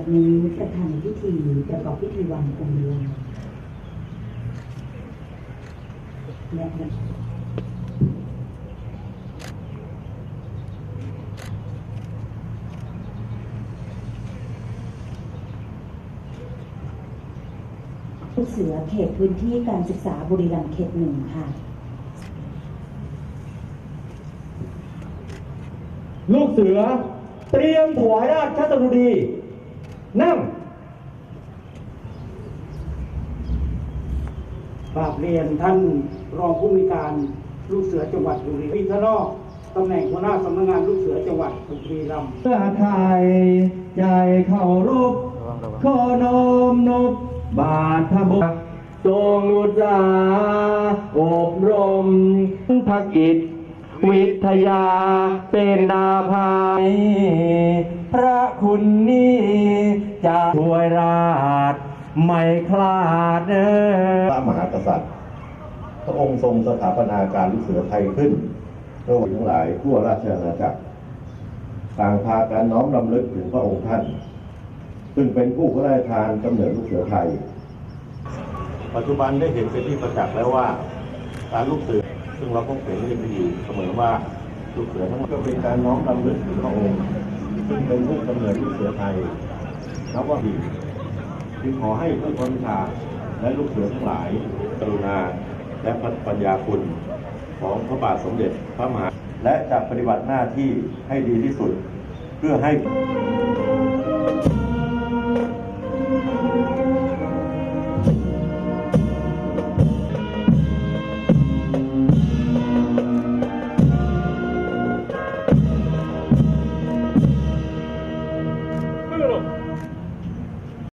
แบบนี้ประธานพิธีประกอบพิธีวางพวงมาลาและลูกเสือเขตพื้นที่การศึกษาบุรีรัมย์เขตหนึ่งค่ะ ลูกเสือเตรียมถวายราชสดุดี นั่งกราบเรียนท่านรองผู้มีการลูกเสือจังหวัดบุรีรัมย์พิทนอกตำแหน่งหัวหน้าสำนักงานลูกเสือจังหวัดบุรีรัมย์เพื่อไทยใจเคารพขอนมนบบาทพระบทรงอุตสาหอบรมภกิจ วิทยาเป็นดาภายพระคุณนี้ จะช่วยราชไม่คลาดเออพระมหากษัตริย์ พระองค์ทรงสถาปนาการลูกเสือไทยขึ้นเพื่อทั้งหลายทั่วราชอาณาจักรต่างพากันน้อมรำลึกถึงพระองค์ท่าน ซึ่งเป็นผู้พระราชทานกำเนิดลูกเสือไทย ปัจจุบันได้เห็นเป็นที่ประจักษ์แล้วว่าการลูกเสือซึ่งเราก็เห็นกันอยู่เสมอว่าลูกเสือทั้งหมดก็เป็นการน้อมรำลึกถึงพระองค์ซึ่งเป็นผู้กำเนิดลูกเสือไทย แล้วก็ดีจึงขอให้ผู้บัญชาและลูกเสือทั้งหลาย กรุณาและปัญญาคุณของพระบาทสมเด็จพระมหา และจะปฏิบัติหน้าที่ให้ดีที่สุด เพื่อให้